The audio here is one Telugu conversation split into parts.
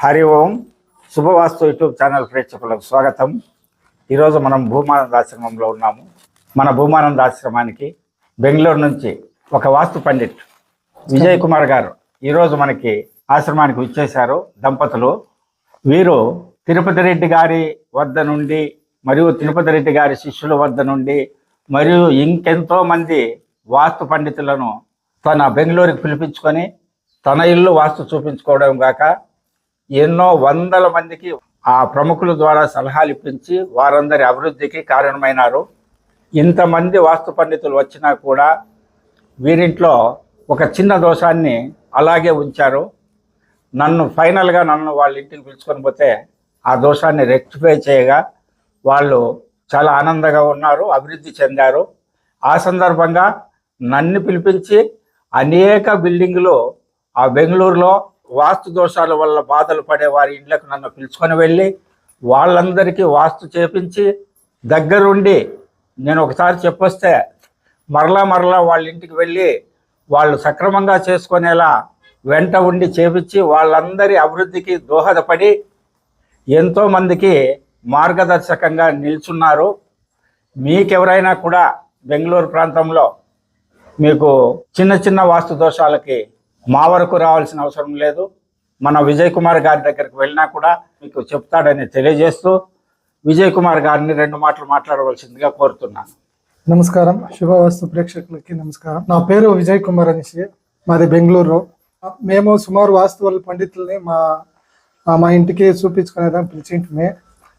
హరి ఓం శుభవాస్తు యూట్యూబ్ ఛానల్ ప్రేక్షకులకు స్వాగతం. ఈరోజు మనం భూమానంద ఆశ్రమంలో ఉన్నాము. మన భూమానంద ఆశ్రమానికి బెంగళూరు నుంచి ఒక వాస్తు పండిట్ విజయ్ కుమార్ గారు ఈరోజు మనకి ఆశ్రమానికి విచ్చేశారు. దంపతులు వీరు తిరుపతి రెడ్డి గారి వద్ద నుండి మరియు తిరుపతి రెడ్డి గారి శిష్యుల వద్ద నుండి మరియు ఇంకెంతో మంది వాస్తు పండితులను తన బెంగళూరుకి పిలిపించుకొని తన ఇల్లు వాస్తు చూపించుకోవడం కాక ఎన్నో వందల మందికి ఆ ప్రముఖుల ద్వారా సలహాలు ఇప్పించి వారందరి అభివృద్ధికి కారణమైనారు. ఇంతమంది వాస్తు పండితులు వచ్చినా కూడా వీరింట్లో ఒక చిన్న దోషాన్ని అలాగే ఉంచారు. నన్ను ఫైనల్గా నన్ను వాళ్ళ ఇంటికి పిలుచుకొని పోతే ఆ దోషాన్ని రెక్టిఫై చేయగా వాళ్ళు చాలా ఆనందంగా ఉన్నారు అభివృద్ధి చెందారు. ఆ సందర్భంగా నన్ను పిలిపించి అనేక బిల్డింగులు ఆ బెంగళూరులో వాస్తు దోషాల వల్ల బాధలు పడే వారి ఇండ్లకు నన్ను పిలుచుకొని వెళ్ళి వాళ్ళందరికీ వాస్తు చేపించి దగ్గరుండి నేను ఒకసారి చెప్పొస్తే మరలా మరలా వాళ్ళ ఇంటికి వెళ్ళి వాళ్ళు సక్రమంగా చేసుకునేలా వెంట ఉండి చేపించి వాళ్ళందరి అభివృద్ధికి దోహదపడి ఎంతోమందికి మార్గదర్శకంగా నిల్చున్నారు. మీకెవరైనా కూడా బెంగళూరు ప్రాంతంలో మీకు చిన్న చిన్న వాస్తు దోషాలకి మా వరకు రావాల్సిన అవసరం లేదు. మన విజయ్ కుమార్ గారి దగ్గరికి వెళ్ళినా కూడా మీకు చెప్తాడని తెలియజేస్తూ విజయ్ కుమార్ గారిని రెండు మాటలు మాట్లాడవలసిందిగా కోరుతున్నాను. నమస్కారం. శుభవాస్తు ప్రేక్షకులకి నమస్కారం. నా పేరు విజయ్ కుమార్ అనేసి మాది బెంగళూరు. మేము సుమారు వాస్తువుల పండితుల్ని మా మా ఇంటికి చూపించుకునేదాన్ని పిలిచింటిమి.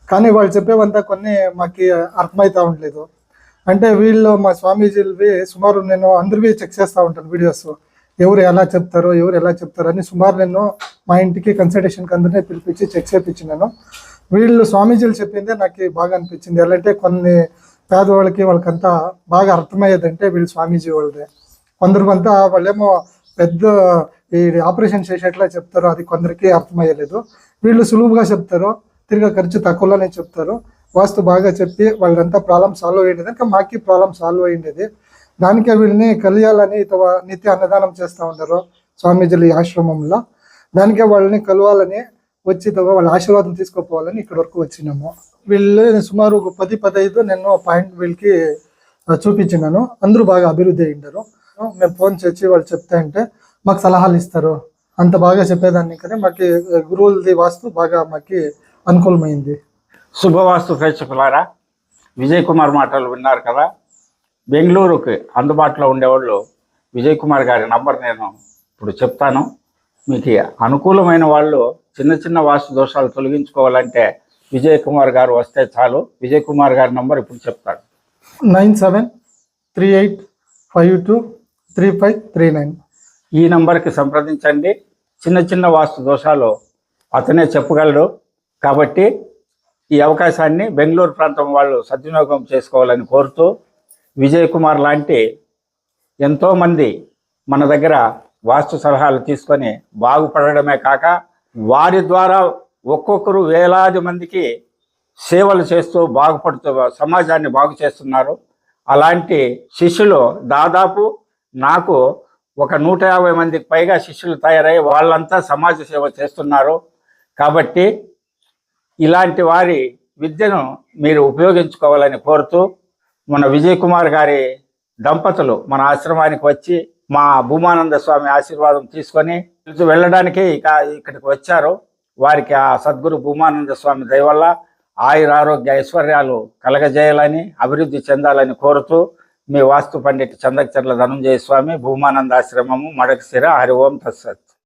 కానీ వాళ్ళు చెప్పేవంతా కొన్ని మాకు అర్థమవుతా ఉండలేదు. అంటే వీళ్ళు మా స్వామీజీలవి సుమారు నేను అందరివి చెక్ చేస్తూ ఉంటాను వీడియోస్. ఎవరు ఎలా చెప్తారో ఎవరు ఎలా చెప్తారో అని సుమారు నేను మా ఇంటికి కన్సల్టేషన్కి అందరినీ పిలిపించి చెక్ చేయించినాను వీళ్ళు స్వామీజీలు చెప్పిందే నాకు బాగా అనిపించింది. ఎలా అంటే కొన్ని పేదవాళ్ళకి వాళ్ళకంతా బాగా అర్థమయ్యేదంటే వీళ్ళు స్వామీజీ వాళ్ళదే. కొందరు అంతా వాళ్ళేమో పెద్ద ఈ ఆపరేషన్ చేసేట్లా చెప్తారు అది కొందరికి అర్థమయ్యలేదు. వీళ్ళు సులువుగా చెప్తారు తిరిగి ఖర్చు తక్కువలోనే చెప్తారు వాస్తు బాగా చెప్పి వాళ్ళంతా ప్రాబ్లం సాల్వ్ అయ్యేది. ఇంకా మాకి ప్రాబ్లం సాల్వ్ అయ్యేది దానికే వీళ్ళని కలియాలని నిత్య అన్నదానం చేస్తూ ఉంటారు స్వామీజీలు ఈ ఆశ్రమంలో. దానికే వాళ్ళని కలవాలని వచ్చి వాళ్ళ ఆశీర్వాదం తీసుకోపోవాలని ఇక్కడ వరకు వచ్చినాము. వీళ్ళు సుమారు ఒక పది పదహైదు నేను పాయింట్ వీళ్ళకి చూపించినాను. అందరూ బాగా అభివృద్ధి అయ్యిండారు. మేము ఫోన్ చేసి వాళ్ళు చెప్తా అంటే మాకు సలహాలు ఇస్తారు. అంత బాగా చెప్పేదాన్ని కానీ మాకు గురువులది వాస్తు బాగా మాకు అనుకూలమైంది. శుభవాస్తు ప్రేక్షకులారా విజయ్ కుమార్ మాటలు విన్నారు కదా? బెంగళూరుకి అందుబాటులో ఉండేవాళ్ళు విజయ్ కుమార్ గారి నంబర్ నేను ఇప్పుడు చెప్తాను. మీకు అనుకూలమైన వాళ్ళు చిన్న చిన్న వాస్తు దోషాలు తొలగించుకోవాలంటే విజయ్ కుమార్ గారు వస్తే చాలు. విజయ్ కుమార్ గారి నంబర్ ఇప్పుడు చెప్తాడు nine seven three eight five two three five three nine. ఈ నంబర్కి సంప్రదించండి. చిన్న చిన్న వాస్తు దోషాలు అతనే చెప్పగలడు. కాబట్టి ఈ అవకాశాన్ని బెంగళూరు ప్రాంతం వాళ్ళు సద్వినియోగం చేసుకోవాలని కోరుతూ విజయ్ కుమార్ లాంటి ఎంతోమంది మన దగ్గర వాస్తు సలహాలు తీసుకొని బాగుపడడమే కాక వారి ద్వారా ఒక్కొక్కరు వేలాది మందికి సేవలు చేస్తూ బాగుపడుతూ సమాజాన్ని బాగు చేస్తున్నారు. అలాంటి శిష్యులు దాదాపు నాకు ఒక నూట యాభై మందికి పైగా శిష్యులు తయారై వాళ్ళంతా సమాజ సేవ చేస్తున్నారు. కాబట్టి ఇలాంటి వారి విద్యను మీరు ఉపయోగించుకోవాలని కోరుతూ మన విజయ్ కుమార్ గారి దంపతులు మన ఆశ్రమానికి వచ్చి మా భూమానంద స్వామి ఆశీర్వాదం తీసుకొని వెళ్ళడానికి ఇక ఇక్కడికి వచ్చారు. వారికి ఆ సద్గురు భూమానంద స్వామి దయ వల్ల ఆయుర ఆరోగ్య ఐశ్వర్యాలు కలగజేయాలని అభివృద్ధి చెందాలని కోరుతూ మీ వాస్తు పండిట్ చందకచర్ల ధనంజయ స్వామి భూమానంద ఆశ్రమము మడకశిర హరి ఓం తత్సత్.